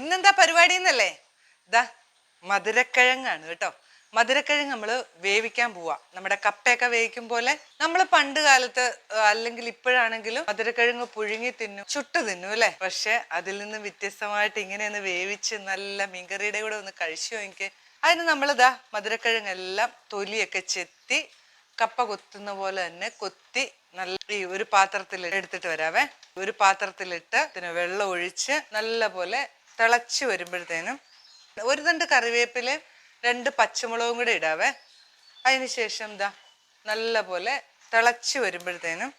ഇന്നെന്താ പരിപാടി എന്നല്ലേ ഇതാ മധുരക്കിഴങ്ങാണ് കേട്ടോ. മധുരക്കിഴങ്ങ് നമ്മൾ വേവിക്കാൻ പോവാ. നമ്മുടെ കപ്പയൊക്കെ വേവിക്കും പോലെ നമ്മൾ പണ്ട് കാലത്ത് അല്ലെങ്കിൽ ഇപ്പോഴാണെങ്കിലും മധുരക്കിഴങ്ങ് പുഴുങ്ങി തിന്നു ചുട്ടു തിന്നു അല്ലേ? പക്ഷെ അതിൽ നിന്ന് വ്യത്യസ്തമായിട്ട് ഇങ്ങനെ ഒന്ന് വേവിച്ച് നല്ല മീൻകറിയുടെ കൂടെ ഒന്ന് കഴിച്ചു എനിക്ക്? അതിന് നമ്മളിതാ മധുരക്കിഴങ്ങെല്ലാം തൊലിയൊക്കെ ചെത്തി കപ്പ കൊത്തുന്ന പോലെ തന്നെ കൊത്തി നല്ല ഈ ഒരു പാത്രത്തിൽ എടുത്തിട്ട് വരാവേ. ഒരു പാത്രത്തിലിട്ട് പിന്നെ വെള്ളം ഒഴിച്ച് നല്ല പോലെ തിളച്ച് വരുമ്പോഴത്തേനും ഒരു തണ്ട് കറിവേപ്പില രണ്ട് പച്ചമുളകും കൂടെ ഇടാവേ. അതിനുശേഷം എന്താ നല്ല പോലെ തിളച്ച് വരുമ്പോഴത്തേനും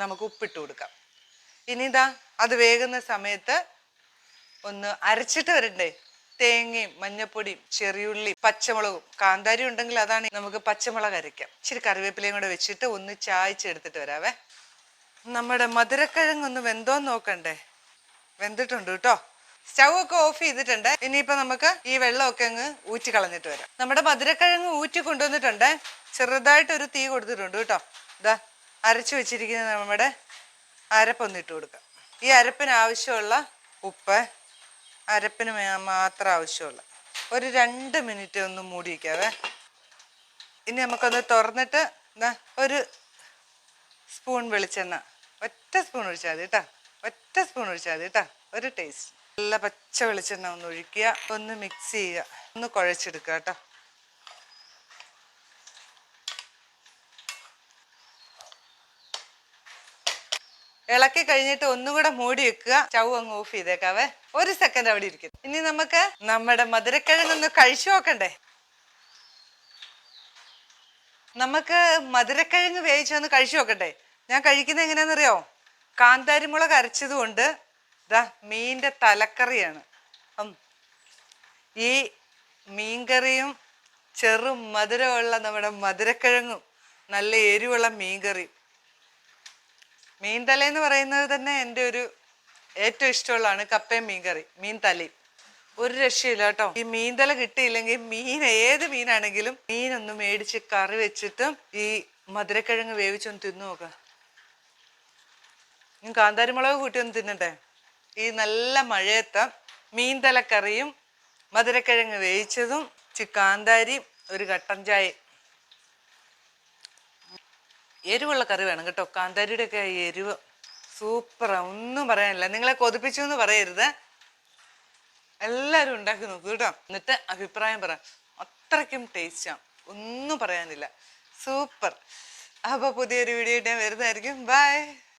നമുക്ക് ഉപ്പിട്ട് കൊടുക്കാം. ഇനി ഇതാ അത് വേകുന്ന സമയത്ത് ഒന്ന് അരച്ചിട്ട് വരണ്ടേ. തേങ്ങയും മഞ്ഞപ്പൊടിയും ചെറിയുള്ളിയും പച്ചമുളകും കാന്താരി ഉണ്ടെങ്കിൽ അതാണ് നമുക്ക് പച്ചമുളക് അരയ്ക്കാം ഇച്ചിരി കറിവേപ്പിലയും കൂടെ വെച്ചിട്ട് ഒന്ന് ചായച്ചെടുത്തിട്ട് വരാവേ. നമ്മുടെ മധുരക്കിഴങ്ങ് ഒന്ന് വെന്തോന്ന് നോക്കണ്ടേ? വെന്തിട്ടുണ്ട് കേട്ടോ. സ്റ്റൗ ഒക്കെ ഓഫ് ചെയ്തിട്ടുണ്ട്. ഇനിയിപ്പോ നമുക്ക് ഈ വെള്ളമൊക്കെ അങ്ങ് ഊറ്റി കളഞ്ഞിട്ട് വരാം. നമ്മുടെ മധുരക്കിഴങ്ങ് ഊറ്റി കൊണ്ടുവന്നിട്ടുണ്ട്. ചെറുതായിട്ട് ഒരു തീ കൊടുത്തിട്ടുണ്ട് കേട്ടോ. ഇതാ അരച്ചു വെച്ചിരിക്കുന്ന നമ്മുടെ അരപ്പൊന്ന് ഇട്ട് കൊടുക്കാം. ഈ അരപ്പിന് ആവശ്യമുള്ള ഉപ്പ് അരപ്പിന് മാത്രം ആവശ്യമുള്ള. ഒരു രണ്ട് മിനിറ്റ് ഒന്ന് മൂടി ഇനി നമുക്കൊന്ന് തുറന്നിട്ട് എന്താ ഒരു സ്പൂൺ വെളിച്ചെണ്ണ. ഒറ്റ സ്പൂൺ ഒഴിച്ചാൽ മതി കേട്ടോ. ഒറ്റ സ്പൂൺ ഒഴിച്ചാൽ മതി കേട്ടോ. ഒരു ടേസ്റ്റ് നല്ല പച്ച വെളിച്ചെണ്ണ ഒന്ന് ഒഴിക്കുക. ഒന്ന് മിക്സ് ചെയ്യുക. ഒന്ന് കുഴച്ചെടുക്കുക കേട്ടോ. ഇളക്കി കഴിഞ്ഞിട്ട് ഒന്നുകൂടെ മൂടി വെക്കുക. സ്റ്റൗ അങ്ങ് ഓഫ് ചെയ്തേക്കാവേ. ഒരു സെക്കൻഡ് അവിടെ ഇരിക്കും ഇനി നമുക്ക് നമ്മുടെ മധുരക്കിഴങ്ങൊന്ന് കഴിച്ചു നോക്കണ്ടേ? നമുക്ക് മധുരക്കിഴങ്ങ് വേവിച്ചൊന്ന് കഴിച്ചു നോക്കണ്ടേ? ഞാൻ കഴിക്കുന്നത് എങ്ങനെയാണെന്നറിയോ? കാന്താരിമുളക് അരച്ചത് കൊണ്ട് ഇതാ മീന്റെ തലക്കറിയാണ്. ഈ മീൻകറിയും ചെറു മധുരമുള്ള നമ്മുടെ മധുരക്കിഴങ്ങും നല്ല എരിവുള്ള മീൻകറിയും. മീൻ തല എന്ന് പറയുന്നത് തന്നെ എന്റെ ഒരു ഏറ്റവും ഇഷ്ടമുള്ളതാണ് കപ്പയും മീൻകറി മീൻ തലയും ഒരു രക്ഷയില്ല കേട്ടോ. ഈ മീൻ തല കിട്ടിയില്ലെങ്കിൽ മീൻ ഏത് മീനാണെങ്കിലും മീനൊന്ന് മേടിച്ച് കറി വെച്ചിട്ട് ഈ മധുരക്കിഴങ്ങ് വേവിച്ചൊന്ന് തിന്നു നോക്കാം. കാന്താരി കാന്താരിമുളക് കൂട്ടി ഒന്ന് തിന്നട്ടെ ഈ നല്ല മഴയത്ത് മീൻതലക്കറിയും മധുരക്കിഴങ്ങ് വേവിച്ചതും ചിക്കാന്താരിയും കാന്താരിയും ഒരു കട്ടൻ ചായ എരിവുള്ള കറി വേണം കേട്ടോ. കാന്താരിയുടെ ഒക്കെ എരിവ് സൂപ്പറാണ് ഒന്നും പറയാനില്ല. നിങ്ങളെ കൊതിപ്പിച്ചു എന്ന് പറയരുത്. എല്ലാവരും ഉണ്ടാക്കി നോക്കൂ കേട്ടോ. എന്നിട്ട് അഭിപ്രായം പറ. അത്രയ്ക്കും ടേസ്റ്റാണ് ഒന്നും പറയാനില്ല. സൂപ്പർ. അപ്പോൾ പുതിയൊരു വീഡിയോ ഞാൻ വരുന്നതായിരിക്കും. ബൈ